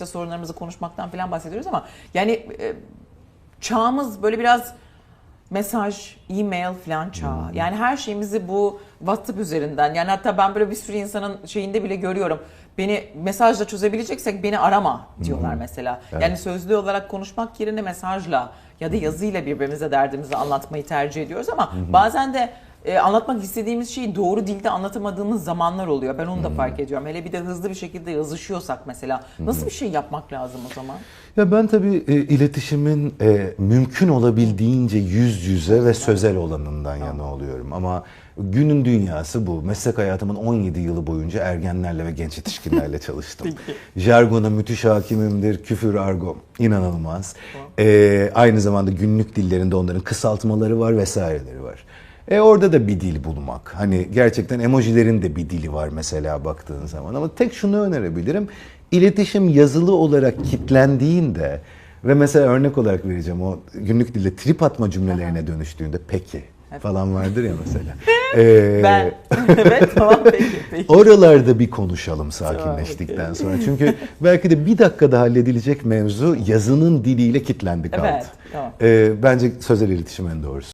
işte sorunlarımızı konuşmaktan falan bahsediyoruz ama yani e, çağımız böyle biraz mesaj, e-mail falan çağı. Yani her şeyimizi bu WhatsApp üzerinden yani hatta ben böyle bir sürü insanın şeyinde bile görüyorum. Beni mesajla çözebileceksek beni arama diyorlar mesela. Yani sözlü olarak konuşmak yerine mesajla ya da yazıyla birbirimize derdimizi anlatmayı tercih ediyoruz ama bazen de e, anlatmak istediğimiz şeyi doğru dilde anlatamadığımız zamanlar oluyor. Ben onu da fark ediyorum. Hele bir de hızlı bir şekilde yazışıyorsak mesela nasıl bir şey yapmak lazım o zaman? Ya ben tabii e, iletişimin e, mümkün olabildiğince yüz yüze ve sözel olanından yana oluyorum. Ama günün dünyası bu. Meslek hayatımın 17 yılı boyunca ergenlerle ve genç yetişkinlerle çalıştım. Jargona müthiş hakimimdir. Küfür, argo inanılmaz. E, aynı zamanda günlük dillerinde onların kısaltmaları var vesaireleri var. E orada da bir dil bulmak. Hani gerçekten emojilerin de bir dili var mesela baktığın zaman. Ama tek şunu önerebilirim. İletişim yazılı olarak kitlendiğinde ve mesela örnek olarak vereceğim o günlük dilde trip atma cümlelerine dönüştüğünde peki falan vardır ya mesela. Ee, Ben. evet tamam peki. peki. Oralarda bir konuşalım sakinleştikten sonra. Çünkü belki de bir dakikada halledilecek mevzu yazının diliyle kitlendi kaldı. Evet, tamam. Ee, bence sözel iletişim en doğrusu.